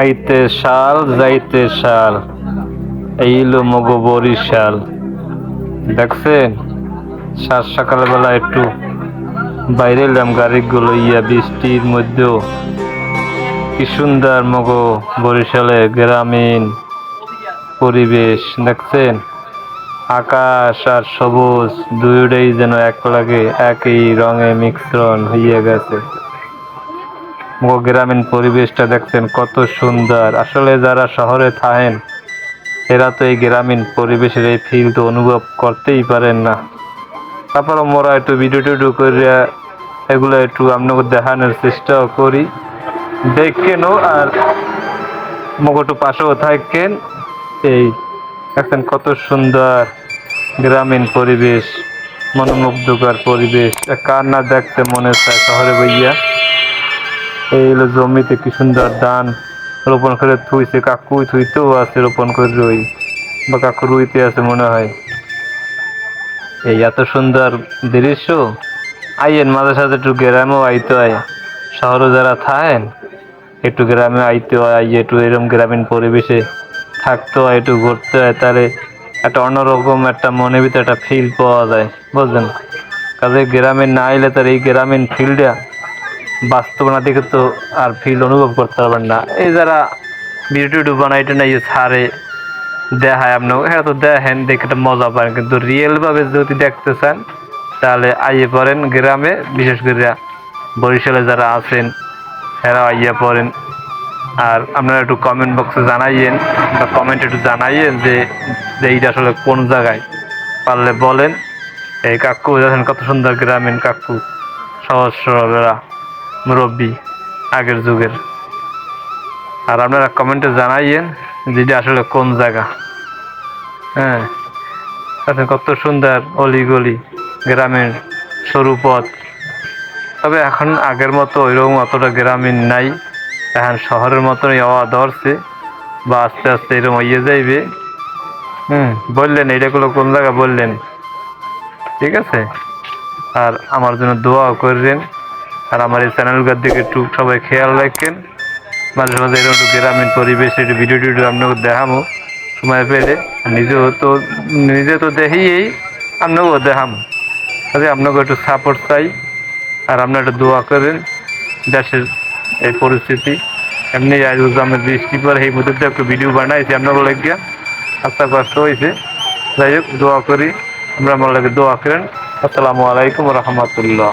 আইতে শাল যাইতে শাল এই হলো মগো বরিশাল দেখছেন? সাত সকালবেলা একটু বাইরে এলাম, গাড়িগুলো ইয়া বৃষ্টির মধ্যেও। কি সুন্দর মগো বরিশালে গ্রামীণ পরিবেশ, দেখছেন? আকাশ আর সবুজ, দুইটাই যেন এক লাগে, একই রঙে মিশ্রণ হইয়া গেছে। গ্রামীণ পরিবেশটা দেখছেন কত সুন্দর। আসলে যারা শহরে থাকেন, এরা তো এই গ্রামীণ পরিবেশের এই ফিল তো অনুভব করতেই পারেন না। তারপরে মোরা একটু ভিডিও টিডিও করে এগুলো একটু আপনাকে দেখানোর চেষ্টাও করি। দেখেনও আর মগটু পাশেও থাকেন। এই দেখছেন কত সুন্দর গ্রামীণ পরিবেশ, মনোমুগ্ধকর পরিবেশ। কার না দেখতে মনে চায় শহরে বইয়া। এই হলো জমিতে কি সুন্দর ধান রোপণ করে থুইছে, কাকু থুইতেও আছে, রোপণ করে রই। বা কাকু রুইতে আছে মনে হয়। এই এত সুন্দর দৃশ্য। আইয়েন মাঝে সাথে একটু গ্রামেও আইতে হয়। শহরে যারা থাকেন, একটু গ্রামে আইতে হয় একটু এরকম গ্রামীণ পরিবেশে থাকতে হয়, একটু ঘুরতে হয়, তাহলে একটা অন্যরকম একটা মনের ভিতরে একটা ফিল পাওয়া যায়, বুঝলেন? কাজে গ্রামে না এলে তার এই গ্রামীণ ফিলটা বাস্তবনা দেখে তো আর ফিল অনুভব করতে পারবেন না। এই যারা ভিডিও টিডিও বানাইতে না ইয়ে ছাড়ে, দেখায় আপনার হ্যাঁ তো দেখেন, দেখে একটা মজা পান কিন্তু রিয়েল ভাবে যদি দেখতে চান, তাহলে আইয়ে পড়েন গ্রামে, বিশেষ করে বরিশালে যারা আছেন এরা আইয়া পড়েন। আর আপনারা একটু কমেন্ট বক্সে জানাইয়েন, বা কমেন্ট একটু জানাইয়েন যে এইটা আসলে কোন জায়গায়। পারলে বলেন, এই কাকু, দেখেন কত সুন্দর গ্রামীণ কাকু, সহজ সরলেরা মুরব্বী আগের যুগের। আর আপনারা কমেন্টে জানাইয়েন যে এটা আসলে কোন জায়গা। হ্যাঁ দেখেন কত সুন্দর অলিগলি গ্রামের সরু পথ। তবে এখন আগের মতো ওইরকম অতটা গ্রামীণ নাই। এখন শহরের মতনই হওয়া ধরছে, বা আস্তে আস্তে এরকম হইয়ে যাইবে। হুম, বললেন এইটাগুলো কোন জায়গা? বললেন, ঠিক আছে। আর আমার জন্য দোয়াও করবেন। আর আমার এই চ্যানেলগুলোর দিকে একটু সবাই খেয়াল রাখেন। মাঝে মাঝে এরকম গ্রামীণ পরিবেশ একটু ভিডিও টিডিও আপনাকে দেখামো সময় পেলে নিজেও তো, নিজে তো দেখেই আপনাকেও দেখামো কাজে আপনাকে একটু সাপোর্ট চাই। আর আপনার একটু দোয়া করেন, দেশের এই পরিস্থিতি। এমনি আজ গ্রামের বৃষ্টি পরে এই মধ্যে একটু ভিডিও বানাইছি আপনাকে লাগিয়া। আস্তে কষ্ট হয়েছে। যাই হোক, দোয়া করি। আমরা আমার লাগে দোয়া করেন। আসসালামু আলাইকুম রহমতুল্লাহ।